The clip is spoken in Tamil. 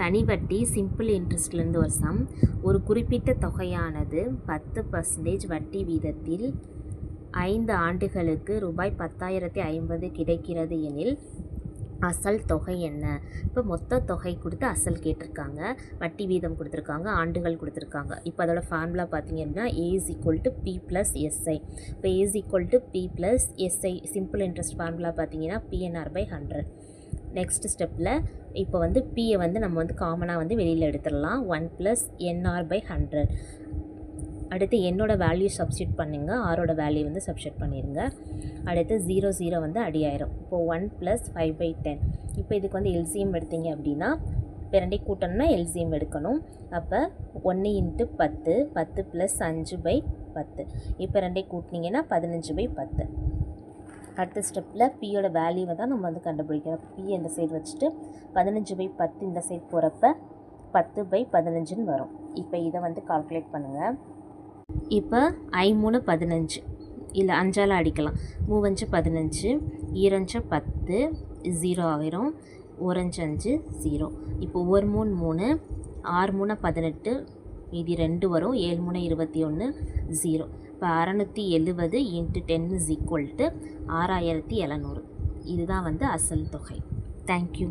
தனி வட்டி சிம்பிள் இன்ட்ரெஸ்ட்லேருந்து ஒரு சம் ஒரு குறிப்பிட்ட தொகையானது பத்து பர்சன்டேஜ் வட்டி வீதத்தில் ஐந்து ஆண்டுகளுக்கு ரூபாய் பத்தாயிரத்தி ஐம்பது கிடைக்கிறது எனில் அசல் தொகை என்ன? இப்போ மொத்த தொகை கொடுத்து அசல் கேட்டிருக்காங்க. வட்டி வீதம் கொடுத்துருக்காங்க ஆண்டுகள் கொடுத்துருக்காங்க. இப்போ அதோட ஃபார்முலா பார்த்தீங்க அப்படின்னா A equal to P plus SI இப்போ A equal to P plus SI simple interest formula பார்த்தீங்கன்னா பிஎன்ஆர் பை ஹண்ட்ரட் நெக்ஸ்ட் ஸ்டெப்பில் இப்போ வந்து பியை வந்து நம்ம வந்து காமனாக வந்து வெளியில் எடுத்துடலாம். One plus NR by hundred அடுத்து என்னோட வேல்யூ சப்ஸ்டியூட் பண்ணுங்கள் ஆரோட வேல்யூ வந்து சப்ஸ்டியூட் பண்ணிடுங்க அடுத்து ஜீரோ ஜீரோ வந்து அடியாயிரும். இப்போது one plus five by ten இப்போ இதுக்கு வந்து எல்சிஎம் எடுத்தீங்க அப்படின்னா இப்போ கூட்டணும்னா எல்சிஎம் எடுக்கணும். அப்போ ஒன்று இன்ட்டு பத்து பத்து ப்ளஸ் அஞ்சு பை பத்து. இப்போ ரெண்டை கூட்டினீங்கன்னா பதினஞ்சு பை பத்து. அடுத்த ஸ்டெப்பில் பியோட வேல்யூவை தான் நம்ம வந்து கண்டுபிடிக்கிறோம். பி இந்த சைடு வச்சுட்டு? பதினஞ்சு பை பத்து இந்த சைடு போகிறப்ப பத்து பை பதினஞ்சுன்னு வரும். இப்போ இதை வந்து கால்குலேட் பண்ணுங்கள் இப்போ ஐ மூணு பதினஞ்சு. இல்லை அஞ்சால் அடிக்கலாம். மூவஞ்சு பதினஞ்சு ஈரஞ்சு பத்து ஜீரோ ஆயிரும். ஓரஞ்சு அஞ்சு ஜீரோ இப்போ ஒரு மூணு மூணு ஆறு மூணு பதினெட்டு மீதி ரெண்டு வரும். ஏழு மூணு இருபத்தி ஒன்று ஜீரோ இப்போ அறநூற்றி எழுபது into ten is equal to ஆறாயிரத்தி எழுநூறு. இதுதான் வந்து அசல் தொகை. தேங்க்யூ